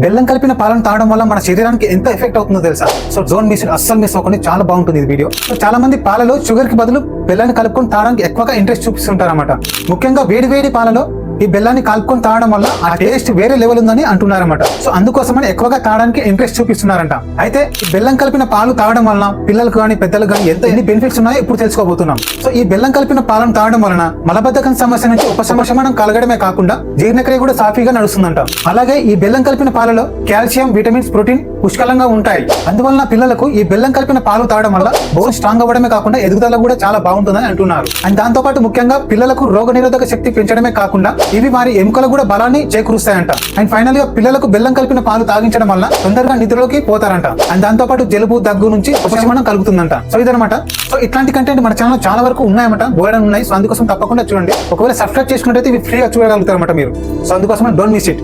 బెల్లం కలిపిన పాలను తాగడం వల్ల మన శరీరానికి ఎంత ఎఫెక్ట్ అవుతుందో తెలుసా? సో జోన్ మిస్ అస్సలు మిస్ అవ్వకుండా. చాలా బాగుంటుంది ఈ వీడియో సో చాలా మంది పాలలో షుగర్కి బదులు బెల్లాన్ని కలుపుకొని తాగడానికి ఎక్కువగా ఇంట్రెస్ట్ చూపిస్తుంటారు అనమాట ముఖ్యంగా వేడి వేడి పాలలో ఈ బెల్లాన్ని కలుపుకొని తాగడం వల్ల ఆ టేస్ట్ వేరే లెవెల్ ఉందని అంటున్నారన్నమాట. సో అందుకోసమని ఎక్కువగా తాగడానికి ఇంట్రెస్ట్ చూపిస్తున్నారంట. అయితే ఈ బెల్లం కలిపిన పాలు తాగడం వలన పిల్లలకు కానీ పెద్దలకు కానీ ఎంత ఎన్ని బెనిఫిట్స్ ఉన్నాయో ఇప్పుడు తెలుసుకోబోతున్నాం. సో ఈ బెల్లం కలిపిన పాలను తాగడం వలన మలబద్ధకం సమస్య నుంచి ఉపశమనం కలగడమే కాకుండా జీర్ణక్రియ కూడా సాఫీగా నడుస్తుందంట. అలాగే ఈ బెల్లం కలిపిన పాలలో కాల్షియం విటమిన్స్ ప్రోటీన్ పుష్కలంగా ఉంటాయి. అందువలన పిల్లలకు ఈ బెల్లం కలిపిన పాలు తాగడం వల్ల బోన్ స్ట్రాంగ్ అవ్వడమే కాకుండా ఎదుగుదల కూడా చాలా బాగుంటుందని అంటున్నారు. అండ్ దాంతో పాటు ముఖ్యంగా పిల్లలకు రోగ నిరోధక శక్తి పెంచడమే కాకుండా ఇవి వారి ఎముకలకు కూడా బలాన్ని చేకూరుస్తాయంట. అండ్ ఫైనల్గా పిల్లలకు బెల్లం కలిపిన పాలు తాగించడం వల్ల తొందరగా నిద్రలోకి పోతారంట. అండ్ దాంతో పాటు జలుబు దగ్గు నుంచి ఉపశమనం కలుగుతుందంట. సో ఇదనమాట సో ఇట్లాంటి కంటెంట్ మన ఛానల్ చాలా వరకు ఉన్నాయన్నమాట. బోయడం ఉన్నాయి. సో అందుకోసం తప్పకుండా చూడండి. ఒకవేళ సబ్స్క్రైబ్ చేసుకున్నట్టయితే ఇవి ఫ్రీగా చూడగలుగుతారన్నమాట మీరు. సో అందుకోసం డోంట్ మిస్ ఇట్